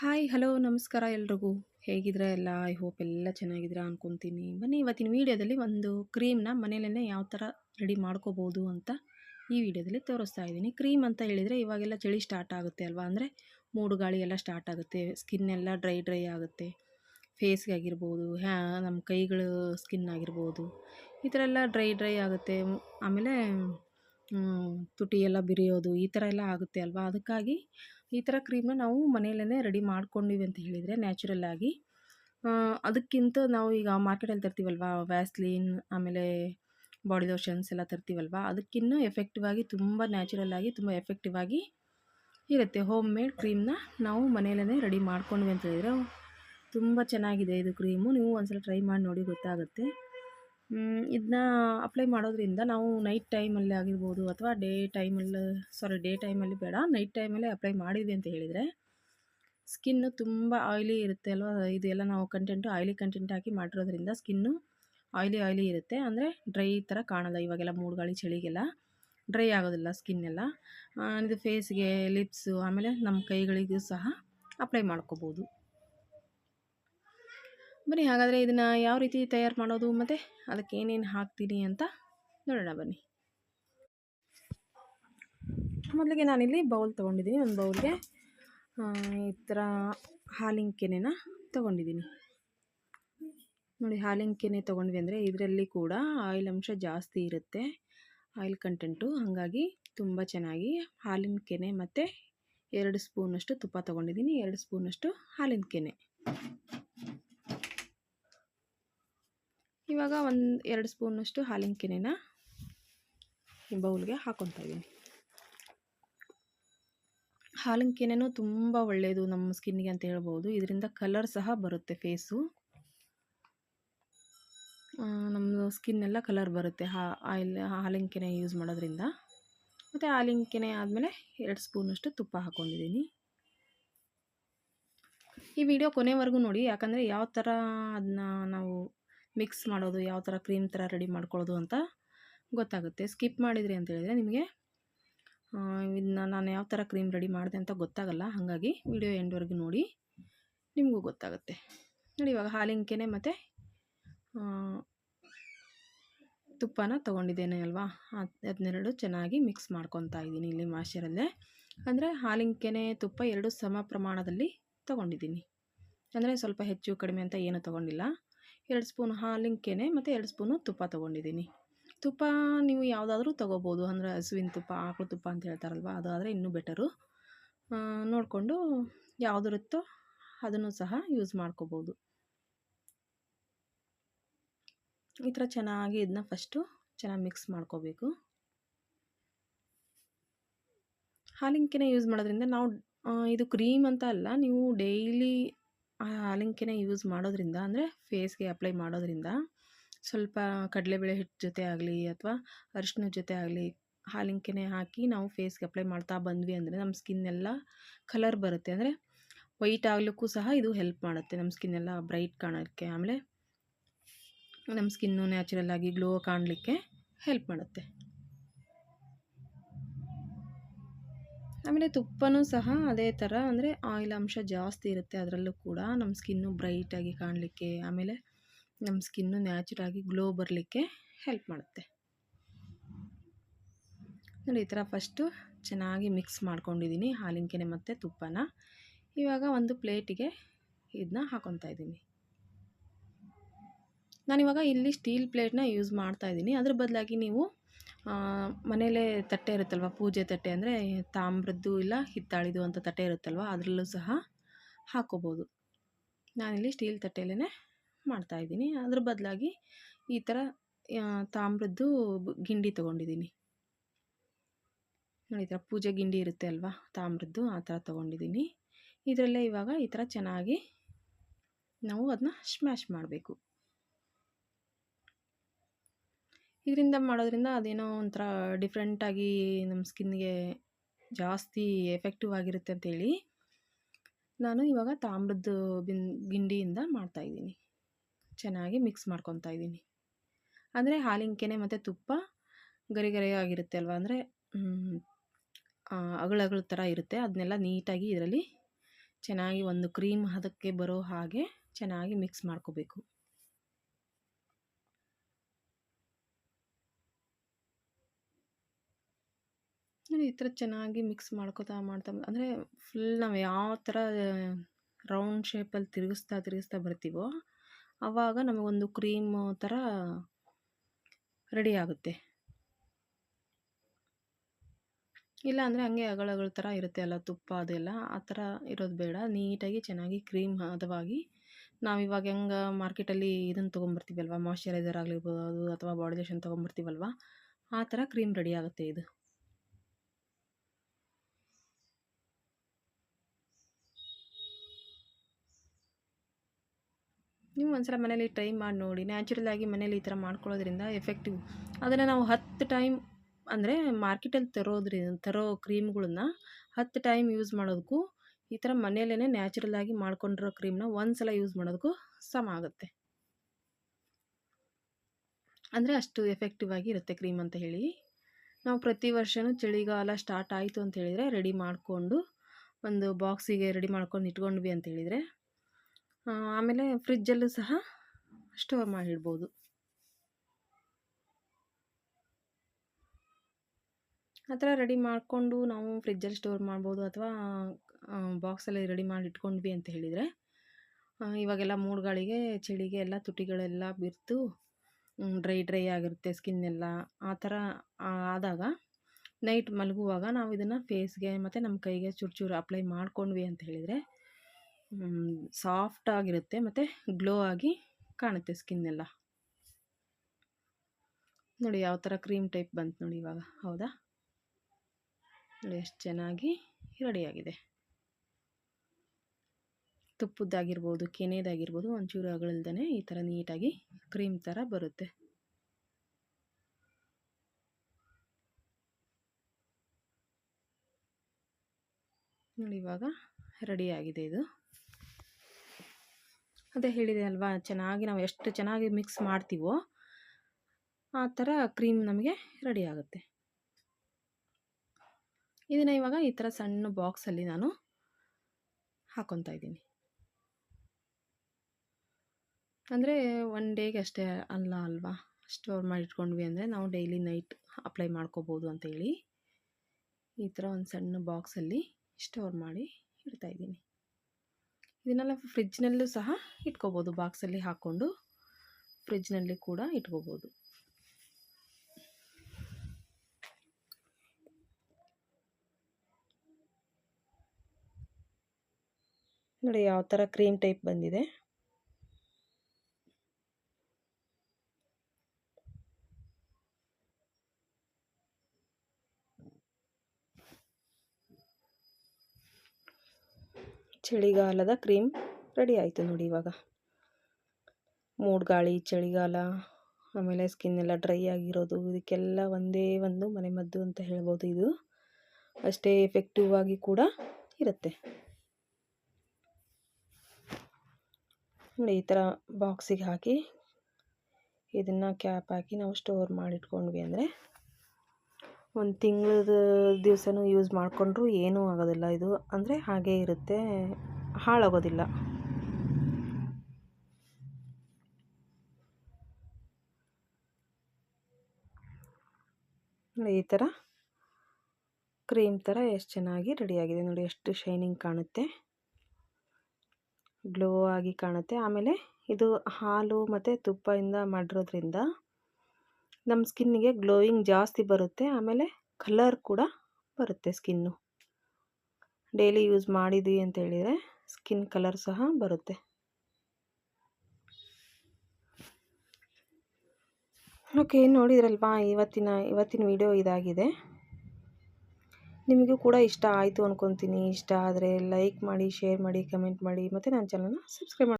Hi, hello, ನಮಸ್ಕಾರ ಎಲ್ರಿಗೂ. ಹೇಗಿದ್ರೆ ಎಲ್ಲ? ಐ ಹೋಪ್ ಎಲ್ಲ ಚೆನ್ನಾಗಿದ್ದೀರಾ ಅಂದ್ಕೊತೀನಿ ಬನ್ನಿ, ಇವತ್ತಿನ ವೀಡಿಯೋದಲ್ಲಿ ಒಂದು ಕ್ರೀಮ್ನ ಮನೆಯಲ್ಲೇ ಯಾವ ಥರ ರೆಡಿ ಮಾಡ್ಕೋಬೋದು ಅಂತ ಈ ವಿಡಿಯೋದಲ್ಲಿ ತೋರಿಸ್ತಾ ಇದ್ದೀನಿ. ಕ್ರೀಮ್ ಅಂತ ಹೇಳಿದರೆ ಇವಾಗೆಲ್ಲ ಚಳಿ ಸ್ಟಾರ್ಟ್ ಆಗುತ್ತೆ ಅಲ್ವಾ? ಅಂದರೆ ಮೂಡು ಗಾಳಿ ಎಲ್ಲ ಸ್ಟಾರ್ಟ್ ಆಗುತ್ತೆ, ಸ್ಕಿನ್ ಎಲ್ಲ ಡ್ರೈ ಡ್ರೈ ಆಗುತ್ತೆ. ಫೇಸ್ಗೆ ಆಗಿರ್ಬೋದು ಹ್ಯಾ, ನಮ್ಮ ಕೈಗಳು ಸ್ಕಿನ್ ಆಗಿರ್ಬೋದು, ಈ ಥರ ಎಲ್ಲ ಡ್ರೈ ಡ್ರೈ ಆಗುತ್ತೆ. ಆಮೇಲೆ ತುಟಿ ಎಲ್ಲ ಬಿರಿಯೋದು ಈ ಥರ ಎಲ್ಲ ಆಗುತ್ತೆ ಅಲ್ವಾ? ಅದಕ್ಕಾಗಿ ಈ ಥರ ಕ್ರೀಮ್ನ ನಾವು ಮನೆಯಲ್ಲೇ ರೆಡಿ ಮಾಡ್ಕೊಂಡಿವಿ ಅಂತ ಹೇಳಿದರೆ ನ್ಯಾಚುರಲ್ಲಾಗಿ ಅದಕ್ಕಿಂತ ನಾವು ಈಗ ಮಾರ್ಕೆಟಲ್ಲಿ ತರ್ತೀವಲ್ವಾ? ವ್ಯಾಸ್ಲೀನ್, ಆಮೇಲೆ ಬಾಡಿ ಲೋಷನ್ಸ್ ಎಲ್ಲ ತರ್ತೀವಲ್ವ? ಅದಕ್ಕಿಂತ ಎಫೆಕ್ಟಿವ್ ಆಗಿ ತುಂಬ ನ್ಯಾಚುರಲ್ ಆಗಿ, ತುಂಬ ಎಫೆಕ್ಟಿವ್ ಆಗಿ ಇರುತ್ತೆ. ಹೋಮ್ ಮೇಡ್ ಕ್ರೀಮ್ನ ನಾವು ಮನೆಯಲ್ಲೇ ರೆಡಿ ಮಾಡ್ಕೊಂಡ್ವಿ ಅಂತ ಹೇಳಿದರೆ ತುಂಬ ಚೆನ್ನಾಗಿದೆ ಇದು ಕ್ರೀಮು. ನೀವು ಒಂದ್ಸಲ ಟ್ರೈ ಮಾಡಿ ನೋಡಿ ಗೊತ್ತಾಗುತ್ತೆ. ಇದನ್ನ ಅಪ್ಲೈ ಮಾಡೋದ್ರಿಂದ ನಾವು ನೈಟ್ ಟೈಮಲ್ಲಿ ಆಗಿರ್ಬೋದು ಅಥವಾ ಡೇ ಟೈಮಲ್ಲಿ ಸಾರಿ ಡೇ ಟೈಮಲ್ಲಿ ಬೇಡ ನೈಟ್ ಟೈಮಲ್ಲೇ ಅಪ್ಲೈ ಮಾಡಿದ್ವಿ ಅಂತ ಹೇಳಿದರೆ ಸ್ಕಿನ್ನು ತುಂಬ ಆಯ್ಲಿ ಇರುತ್ತೆ ಅಲ್ವಾ? ಇದೆಲ್ಲ ನಾವು ಕಂಟೆಂಟು ಆಯ್ಲಿ ಕಂಟೆಂಟ್ ಹಾಕಿ ಮಾಡಿರೋದ್ರಿಂದ ಸ್ಕಿನ್ನು ಆಯ್ಲಿ ಆಯ್ಲಿ ಇರುತ್ತೆ. ಅಂದರೆ ಡ್ರೈ ಥರ ಕಾಣಲ್ಲ ಇವಾಗೆಲ್ಲ ಮೂಡುಗಾಳಿ, ಚಳಿಗೆಲ್ಲ. ಡ್ರೈ ಆಗೋದಿಲ್ಲ ಸ್ಕಿನ್ನೆಲ್ಲ ಇದು ಫೇಸ್ಗೆ ಲಿಪ್ಸು ಆಮೇಲೆ ನಮ್ಮ ಕೈಗಳಿಗೂ ಸಹ ಅಪ್ಲೈ ಮಾಡ್ಕೋಬೋದು. ಬನ್ನಿ, ಹಾಗಾದರೆ ಇದನ್ನು ಯಾವ ರೀತಿ ತಯಾರು ಮಾಡೋದು ಮತ್ತು ಅದಕ್ಕೆ ಏನೇನು ಹಾಕ್ತೀನಿ ಅಂತ ನೋಡೋಣ ಬನ್ನಿ. ಮೊದಲಿಗೆ ನಾನಿಲ್ಲಿ ಬೌಲ್ ತೊಗೊಂಡಿದ್ದೀನಿ. ಒಂದು ಬೌಲ್ಗೆ ಈ ಥರ ಹಾಲಿನ ಕೆನೆನ ತೊಗೊಂಡಿದ್ದೀನಿ. ನೋಡಿ, ಹಾಲಿನ ಕೆನೆ ತೊಗೊಂಡ್ವಿ ಅಂದರೆ ಇದರಲ್ಲಿ ಕೂಡ ಆಯಿಲ್ ಅಂಶ ಜಾಸ್ತಿ ಇರುತ್ತೆ. Oil content. ಹಾಗಾಗಿ ತುಂಬ ಚೆನ್ನಾಗಿ ಹಾಲಿನ ಕೆನೆ ಮತ್ತು ಎರಡು ಸ್ಪೂನಷ್ಟು ತುಪ್ಪ ತೊಗೊಂಡಿದ್ದೀನಿ. ಎರಡು ಸ್ಪೂನಷ್ಟು ಹಾಲಿನ ಕೆನೆ. ಇವಾಗ ಒಂದು ಎರಡು ಸ್ಪೂನಷ್ಟು ಹಾಲಿನ ಈ ಬೌಲ್ಗೆ ಹಾಕೊತಾ ಇದ್ದೀನಿ ಹಾಲಿನ ತುಂಬ ಒಳ್ಳೆಯದು ನಮ್ಮ ಸ್ಕಿನ್ಗೆ ಅಂತ ಹೇಳ್ಬೋದು. ಇದರಿಂದ ಕಲರ್ ಸಹ ಬರುತ್ತೆ ಫೇಸು. ನಮ್ಮದು ಸ್ಕಿನ್ನೆಲ್ಲ ಕಲರ್ ಬರುತ್ತೆ ಹಾ, ಆಯಿಲ್, ಹಾಲಿನ ಯೂಸ್ ಮಾಡೋದ್ರಿಂದ. ಮತ್ತು ಹಾಲಿನ ಆದಮೇಲೆ ಎರಡು ಸ್ಪೂನಷ್ಟು ತುಪ್ಪ ಹಾಕ್ಕೊಂಡಿದ್ದೀನಿ ಈ ವಿಡಿಯೋ ಕೊನೆವರೆಗೂ ನೋಡಿ, ಯಾಕಂದರೆ ಯಾವ ಥರ ಅದನ್ನ ನಾವು ಮಿಕ್ಸ್ ಮಾಡೋದು, ಯಾವ ಥರ ಕ್ರೀಮ್ ಥರ ರೆಡಿ ಮಾಡ್ಕೊಳ್ಳೋದು ಅಂತ ಗೊತ್ತಾಗುತ್ತೆ. ಸ್ಕಿಪ್ ಮಾಡಿದ್ರಿ ಅಂತ ಹೇಳಿದ್ರೆ ನಿಮಗೆ ಇದನ್ನ ನಾನು ಯಾವ ಥರ ಕ್ರೀಮ್ ರೆಡಿ ಮಾಡಿದೆ ಅಂತ ಗೊತ್ತಾಗಲ್ಲ, ಹಾಗಾಗಿ ವಿಡಿಯೋ ಎಂಡ್ವರೆಗೂ ನೋಡಿ, ನಿಮಗೂ ಗೊತ್ತಾಗುತ್ತೆ. ನೋಡಿ, ಇವಾಗ ಹಾಲಿಂಕೆನೆ ಮತ್ತು ತುಪ್ಪನ ತೊಗೊಂಡಿದ್ದೇನೆ ಅಲ್ವಾ? ಅದನ್ನೆರಡು ಚೆನ್ನಾಗಿ ಮಿಕ್ಸ್ ಮಾಡ್ಕೊತಾ ಇದ್ದೀನಿ ಇಲ್ಲಿ ಮಾಶ್ಚರಲ್ಲೇ. ಅಂದರೆ ಹಾಲಿಂಕೆನೆ ತುಪ್ಪ ಎರಡು ಸಮ ಪ್ರಮಾಣದಲ್ಲಿ ತೊಗೊಂಡಿದ್ದೀನಿ. ಅಂದರೆ ಸ್ವಲ್ಪ ಹೆಚ್ಚು, ಕಡಿಮೆ ಅಂತ ಏನು ತೊಗೊಂಡಿಲ್ಲ. ಎರಡು ಸ್ಪೂನ್ ಹಾಲಿನ ಕೆನೆ ಮತ್ತು ಎರಡು ಸ್ಪೂನು ತುಪ್ಪ ತೊಗೊಂಡಿದ್ದೀನಿ. ತುಪ್ಪ ನೀವು ಯಾವುದಾದ್ರೂ ತೊಗೋಬೋದು, ಅಂದರೆ ಹಸುವಿನ ತುಪ್ಪ, ಆಕಳು ತುಪ್ಪ ಅಂತ ಹೇಳ್ತಾರಲ್ವ ಅದು ಆದರೆ ಇನ್ನೂ ಬೆಟರು. ನೋಡಿಕೊಂಡು ಯಾವುದಿರುತ್ತೋ ಅದನ್ನು ಸಹ ಯೂಸ್ ಮಾಡ್ಕೋಬೋದು. ಈ ಥರ ಚೆನ್ನಾಗಿ ಇದನ್ನ ಫಸ್ಟು ಚೆನ್ನಾಗಿ ಮಿಕ್ಸ್ ಮಾಡ್ಕೋಬೇಕು. ಹಾಲಿನ ಕೆನೆ ಯೂಸ್ ಮಾಡೋದ್ರಿಂದ ನಾವು ಇದು ಕ್ರೀಮ್ ಅಂತ ಅಲ್ಲ, ನೀವು ಡೈಲಿ ಹಾಲಿನ ಯೂಸ್ ಮಾಡೋದ್ರಿಂದ, ಅಂದರೆ ಫೇಸ್ಗೆ ಅಪ್ಲೈ ಮಾಡೋದ್ರಿಂದ, ಸ್ವಲ್ಪ ಕಡಲೆಬೇಳೆ ಹಿಟ್ಟು ಜೊತೆ ಆಗಲಿ ಅಥವಾ ಅರಿಶಿನದ ಜೊತೆ ಆಗಲಿ ಹಾಲಿಂಕೆನೇ ಕೆನೆ ಹಾಕಿ ನಾವು ಫೇಸ್ಗೆ ಅಪ್ಲೈ ಮಾಡ್ತಾ ಬಂದ್ವಿ ಅಂದರೆ ನಮ್ಮ ಸ್ಕಿನ್ ಎಲ್ಲ ಕಲರ್ ಬರುತ್ತೆ. ಅಂದರೆ ವೈಟ್ ಆಗಲಿಕ್ಕೂ ಸಹ ಇದು ಹೆಲ್ಪ್ ಮಾಡುತ್ತೆ. ನಮ್ಮ ಸ್ಕಿನ್ ಎಲ್ಲ ಬ್ರೈಟ್ ಕಾಣೋಕ್ಕೆ, ಆಮೇಲೆ ನಮ್ಮ ಸ್ಕಿನ್ನು ನ್ಯಾಚುರಲ್ ಆಗಿ ಗ್ಲೋ ಕಾಣಲಿಕ್ಕೆ ಹೆಲ್ಪ್ ಮಾಡುತ್ತೆ. ಆಮೇಲೆ ತುಪ್ಪನೂ ಸಹ ಅದೇ ಥರ, ಅಂದರೆ ಆಯಿಲ್ ಅಂಶ ಜಾಸ್ತಿ ಇರುತ್ತೆ ಅದರಲ್ಲೂ ಕೂಡ. ನಮ್ಮ ಸ್ಕಿನ್ನು ಬ್ರೈಟಾಗಿ ಕಾಣಲಿಕ್ಕೆ, ಆಮೇಲೆ ನಮ್ಮ ಸ್ಕಿನ್ನು ನ್ಯಾಚುರಾಗಿ ಗ್ಲೋ ಬರಲಿಕ್ಕೆ ಹೆಲ್ಪ್ ಮಾಡುತ್ತೆ. ನೋಡಿ, ಈ ಥರ ಫಸ್ಟು ಚೆನ್ನಾಗಿ ಮಿಕ್ಸ್ ಮಾಡ್ಕೊಂಡಿದ್ದೀನಿ ಹಾಲಿನ ಕೆನೆ ಮತ್ತು ತುಪ್ಪನ. ಇವಾಗ ಒಂದು ಪ್ಲೇಟಿಗೆ ಇದನ್ನ ಹಾಕೊತಾ ಇದ್ದೀನಿ. ನಾನಿವಾಗ ಇಲ್ಲಿ ಸ್ಟೀಲ್ ಪ್ಲೇಟ್ನ ಯೂಸ್ ಮಾಡ್ತಾ ಇದ್ದೀನಿ. ಅದ್ರ ಬದಲಾಗಿ ನೀವು ಮನೇಲೇ ತಟ್ಟೆ ಇರುತ್ತಲ್ವ? ಪೂಜೆ ತಟ್ಟೆ ಅಂದರೆ ತಾಮ್ರದ್ದು ಇಲ್ಲ ಹಿತ್ತಾಳಿದು ಅಂತ ತಟ್ಟೆ ಇರುತ್ತಲ್ವ? ಅದರಲ್ಲೂ ಸಹ ಹಾಕೋಬೋದು. ನಾನಿಲ್ಲಿ ಸ್ಟೀಲ್ ತಟ್ಟೆಯಲ್ಲೇ ಮಾಡ್ತಾಯಿದ್ದೀನಿ ಅದ್ರ ಬದಲಾಗಿ ಈ ಥರ ತಾಮ್ರದ್ದು ಗಿಂಡಿ ತೊಗೊಂಡಿದ್ದೀನಿ. ನೋಡಿ, ಈ ಥರ ಪೂಜೆ ಗಿಂಡಿ ಇರುತ್ತೆ ಅಲ್ವಾ? ತಾಮ್ರದ್ದು ಆ ಥರ ತೊಗೊಂಡಿದ್ದೀನಿ. ಇದರಲ್ಲೇ ಇವಾಗ ಈ ಥರ ಚೆನ್ನಾಗಿ ನಾವು ಅದನ್ನ ಸ್ಮ್ಯಾಶ್ ಮಾಡಬೇಕು. ಇದರಿಂದ ಮಾಡೋದ್ರಿಂದ ಅದೇನೋ ಒಂಥರ ಡಿಫ್ರೆಂಟಾಗಿ ನಮ್ಮ ಸ್ಕಿನ್ಗೆ ಜಾಸ್ತಿ ಎಫೆಕ್ಟಿವ್ ಆಗಿರುತ್ತೆ ಅಂತೇಳಿ ನಾನು ಇವಾಗ ತಾಮ್ರದ ಬಿನ್, ಗಿಂಡಿಯಿಂದ ಮಾಡ್ತಾಯಿದ್ದೀನಿ ಚೆನ್ನಾಗಿ ಮಿಕ್ಸ್ ಮಾಡ್ಕೊತಾ ಇದ್ದೀನಿ. ಅಂದರೆ ಹಾಲಿನ ಕೆನೆ ಮತ್ತು ತುಪ್ಪ ಗರಿ ಗರಿ ಆಗಿರುತ್ತೆ ಅಲ್ವಾ? ಅಂದರೆ ಅಗಳಗಳ ಥರ ಇರುತ್ತೆ. ಅದನ್ನೆಲ್ಲ ನೀಟಾಗಿ ಇದರಲ್ಲಿ ಚೆನ್ನಾಗಿ ಒಂದು ಕ್ರೀಮ್ ಅದಕ್ಕೆ ಬರೋ ಹಾಗೆ ಚೆನ್ನಾಗಿ ಮಿಕ್ಸ್ ಮಾಡ್ಕೋಬೇಕು. ಈ ಥರ ಚೆನ್ನಾಗಿ ಮಿಕ್ಸ್ ಮಾಡ್ಕೋತಾ ಮಾಡ್ತಾ ಅಂದರೆ ಫುಲ್ ನಾವು ಯಾವ ಥರ ರೌಂಡ್ ಶೇಪಲ್ಲಿ ತಿರುಗಿಸ್ತಾ ತಿರುಗಿಸ್ತಾ ಬರ್ತೀವೋ ಆವಾಗ ನಮಗೊಂದು ಕ್ರೀಮ್ ಥರ ರೆಡಿ ಆಗುತ್ತೆ. ಇಲ್ಲ ಅಂದರೆ ಹಂಗೆ ಅಗಳಗಳ ಥರ ಇರುತ್ತೆ ಅಲ್ಲ ತುಪ್ಪ ಅದೆಲ್ಲ, ಆ ಥರ ಇರೋದು ಬೇಡ. ನೀಟಾಗಿ ಚೆನ್ನಾಗಿ ಕ್ರೀಮ್ ಹದವಾಗಿ ನಾವು ಇವಾಗ ಹೆಂಗೆ ಮಾರ್ಕೆಟಲ್ಲಿ ಇದನ್ನು ತೊಗೊಂಬರ್ತೀವಲ್ವ ಮಾಯಶ್ಚರೈಸರ್ ಆಗಿರ್ಬೋದು ಅಥವಾ ಬಾಡಿ ಲೋಷನ್ ತೊಗೊಂಬರ್ತೀವಲ್ವ? ಆ ಥರ ಕ್ರೀಮ್ ರೆಡಿ ಆಗುತ್ತೆ ಇದು. ನೀವು ಒಂದ್ಸಲ ಮನೇಲಿ ಟ್ರೈ ಮಾಡಿ ನೋಡಿ ನ್ಯಾಚುರಲ್ ಆಗಿ ಮನೇಲಿ ಈ ಥರ ಮಾಡ್ಕೊಳ್ಳೋದ್ರಿಂದ ಎಫೆಕ್ಟಿವ್ ಅದನ್ನು ನಾವು ಹತ್ತು ಟೈಮ್ ಅಂದರೆ ಮಾರ್ಕೆಟಲ್ಲಿ ತರೋದ್ರಿಂದ ತರೋ ಕ್ರೀಮ್ಗಳನ್ನ ಹತ್ತು ಟೈಮ್ ಯೂಸ್ ಮಾಡೋದಕ್ಕೂ ಈ ಥರ ಮನೆಯಲ್ಲೇ ನ್ಯಾಚುರಲ್ ಆಗಿ ಮಾಡ್ಕೊಂಡಿರೋ ಕ್ರೀಮ್ನ ಒಂದು ಸಲ ಯೂಸ್ ಮಾಡೋದಕ್ಕೂ ಸಮ ಆಗುತ್ತೆ. ಅಂದರೆ ಅಷ್ಟು ಎಫೆಕ್ಟಿವ್ ಆಗಿ ಇರುತ್ತೆ ಕ್ರೀಮ್ ಅಂತ ಹೇಳಿ. ನಾವು ಪ್ರತಿ ವರ್ಷವೂ ಚಳಿಗಾಲ ಸ್ಟಾರ್ಟ್ ಆಯಿತು ಅಂತ ಹೇಳಿದರೆ ರೆಡಿ ಮಾಡಿಕೊಂಡು, ಒಂದು ಬಾಕ್ಸಿಗೆ ರೆಡಿ ಮಾಡ್ಕೊಂಡು ಇಟ್ಕೊಂಡ್ವಿ ಅಂತ ಹೇಳಿದರೆ ಆಮೇಲೆ ಫ್ರಿಜ್ಜಲ್ಲೂ ಸಹ ಸ್ಟೋರ್ ಮಾಡಿಡ್ಬೋದು. ಆ ಥರ ರೆಡಿ ಮಾಡಿಕೊಂಡು ನಾವು ಫ್ರಿಜ್ಜಲ್ಲಿ ಸ್ಟೋರ್ ಮಾಡ್ಬೋದು ಅಥವಾ ಬಾಕ್ಸಲ್ಲಿ ರೆಡಿ ಮಾಡಿ ಇಟ್ಕೊಂಡ್ವಿ ಅಂತ ಹೇಳಿದರೆ ಇವಾಗೆಲ್ಲ ಮೂಡ್ಗಳಿಗೆ, ಚಳಿಗೆ ಎಲ್ಲ ತುಟಿಗಳೆಲ್ಲ ಬಿರ್ತು ಡ್ರೈ ಡ್ರೈ ಆಗಿರುತ್ತೆ ಸ್ಕಿನ್ನೆಲ್ಲ ಆ ಥರ ಆದಾಗ ನೈಟ್ ಮಲಗುವಾಗ ನಾವು ಇದನ್ನು ಫೇಸ್ಗೆ ಮತ್ತು ನಮ್ಮ ಕೈಗೆ ಚೂರು ಚೂರು ಅಪ್ಲೈ ಮಾಡ್ಕೊಂಡ್ವಿ ಅಂತ ಹೇಳಿದರೆ ಸಾಫ್ಟ್ ಆಗಿರುತ್ತೆ ಮತ್ತು ಗ್ಲೋ ಆಗಿ ಕಾಣುತ್ತೆ ಸ್ಕಿನ್ನೆಲ್ಲ ನೋಡಿ ಯಾವ ಥರ ಕ್ರೀಮ್ ಟೈಪ್ ಬಂತು ನೋಡಿ ಇವಾಗ. ಹೌದಾ? ನೋಡಿ ಎಷ್ಟು ಚೆನ್ನಾಗಿ ರೆಡಿಯಾಗಿದೆ ತುಪ್ಪದ್ದಾಗಿರ್ಬೋದು ಕೆನೆದಾಗಿರ್ಬೋದು ಒಂಚೂರು ಅಗಳಿಲ್ದೇ ಈ ಥರ ನೀಟಾಗಿ ಕ್ರೀಮ್ ಥರ ಬರುತ್ತೆ. ನೋಡಿ ಇವಾಗ ರೆಡಿಯಾಗಿದೆ ಇದು. ಅದೇ ಹೇಳಿದೆ ಅಲ್ವಾ? ಚೆನ್ನಾಗಿ ನಾವು ಎಷ್ಟು ಚೆನ್ನಾಗಿ ಮಿಕ್ಸ್ ಮಾಡ್ತೀವೋ ಆ ಥರ ಕ್ರೀಮ್ ನಮಗೆ ರೆಡಿ ಆಗುತ್ತೆ. ಇದನ್ನು ಇವಾಗ ಈ ಥರ ಸಣ್ಣ ಬಾಕ್ಸಲ್ಲಿ ನಾನು ಹಾಕೊತಾ ಇದ್ದೀನಿ. ಅಂದರೆ ಒನ್ ಡೇಗೆ ಅಷ್ಟೇ ಅಲ್ಲ ಅಲ್ವಾ? ಸ್ಟೋರ್ ಮಾಡಿಟ್ಕೊಂಡ್ವಿ ಅಂದರೆ ನಾವು ಡೈಲಿ ನೈಟ್ ಅಪ್ಲೈ ಮಾಡ್ಕೋಬೋದು ಅಂತೇಳಿ ಈ ಥರ ಒಂದು ಸಣ್ಣ ಬಾಕ್ಸಲ್ಲಿ ಸ್ಟೋರ್ ಮಾಡಿ ಇಡ್ತಾಯಿದ್ದೀನಿ ಇದನ್ನೆಲ್ಲ ಫ್ರಿಜ್ನಲ್ಲೂ ಸಹ ಇಟ್ಕೋಬೋದು. ಬಾಕ್ಸಲ್ಲಿ ಹಾಕ್ಕೊಂಡು ಫ್ರಿಜ್ನಲ್ಲಿ ಕೂಡ ಇಟ್ಕೋಬೋದು. ನೋಡಿ ಯಾವ ಥರ ಕ್ರೀಮ್ ಟೈಪ್ ಬಂದಿದೆ. ಚಳಿಗಾಲದ ಕ್ರೀಮ್ ರೆಡಿ ಆಯಿತು ನೋಡಿ ಇವಾಗ. ಮೂಡ್ಗಾಳಿ, ಚಳಿಗಾಲ, ಆಮೇಲೆ ಸ್ಕಿನ್ ಎಲ್ಲ ಡ್ರೈ ಆಗಿರೋದು, ಇದಕ್ಕೆಲ್ಲ ಒಂದೇ ಒಂದು ಮನೆಮದ್ದು ಅಂತ ಹೇಳ್ಬೋದು ಇದು. ಅಷ್ಟೇ ಎಫೆಕ್ಟಿವ್ ಆಗಿ ಕೂಡ ಇರುತ್ತೆ. ನೋಡಿ ಈ ಥರ ಬಾಕ್ಸಿಗೆ ಹಾಕಿ ಇದನ್ನು ಕ್ಯಾಪ್ ಹಾಕಿ ನಾವು ಸ್ಟೋರ್ ಮಾಡಿಟ್ಕೊಂಡ್ವಿ ಅಂದರೆ ಒಂದು ತಿಂಗಳದ ದಿವಸನೂ ಯೂಸ್ ಮಾಡಿಕೊಂಡ್ರು ಏನೂ ಆಗೋದಿಲ್ಲ ಇದು. ಅಂದರೆ ಹಾಗೇ ಇರುತ್ತೆ. ಹಾಳಾಗೋದಿಲ್ಲ. ಈ ಥರ ಕ್ರೀಮ್ ಥರ ಎಷ್ಟು ಚೆನ್ನಾಗಿ ರೆಡಿಯಾಗಿದೆ ನೋಡಿ ಎಷ್ಟು ಶೈನಿಂಗ್ ಕಾಣುತ್ತೆ. ಗ್ಲೋ ಆಗಿ ಕಾಣುತ್ತೆ. ಆಮೇಲೆ ಇದು ಹಾಲು ಮತ್ತು ತುಪ್ಪದಿಂದ ಮಾಡಿರೋದ್ರಿಂದ ನಮ್ಮ ಸ್ಕಿನ್ನಿಗೆ ಗ್ಲೋಯಿಂಗ್ ಜಾಸ್ತಿ ಬರುತ್ತೆ, ಆಮೇಲೆ ಕಲರ್ ಕೂಡ ಬರುತ್ತೆ ಸ್ಕಿನ್ನು. ಡೈಲಿ ಯೂಸ್ ಮಾಡಿದ್ವಿ ಅಂತ ಹೇಳಿದರೆ ಸ್ಕಿನ್ ಕಲರ್ ಸಹ ಬರುತ್ತೆ. ಓಕೆ, ನೋಡಿದ್ರಲ್ವಾ? ಇವತ್ತಿನ ಇವತ್ತಿನ ವಿಡಿಯೋ ಇದಾಗಿದೆ. ನಿಮಗೂ ಕೂಡ ಇಷ್ಟ ಆಯಿತು ಅಂದ್ಕೊತೀನಿ ಇಷ್ಟ ಆದರೆ ಲೈಕ್ ಮಾಡಿ, ಶೇರ್ ಮಾಡಿ, ಕಮೆಂಟ್ ಮಾಡಿ, ಮತ್ತು ನನ್ನ ಚಾನಲ್ನ ಸಬ್ಸ್ಕ್ರೈಬ್ ಮಾಡಿ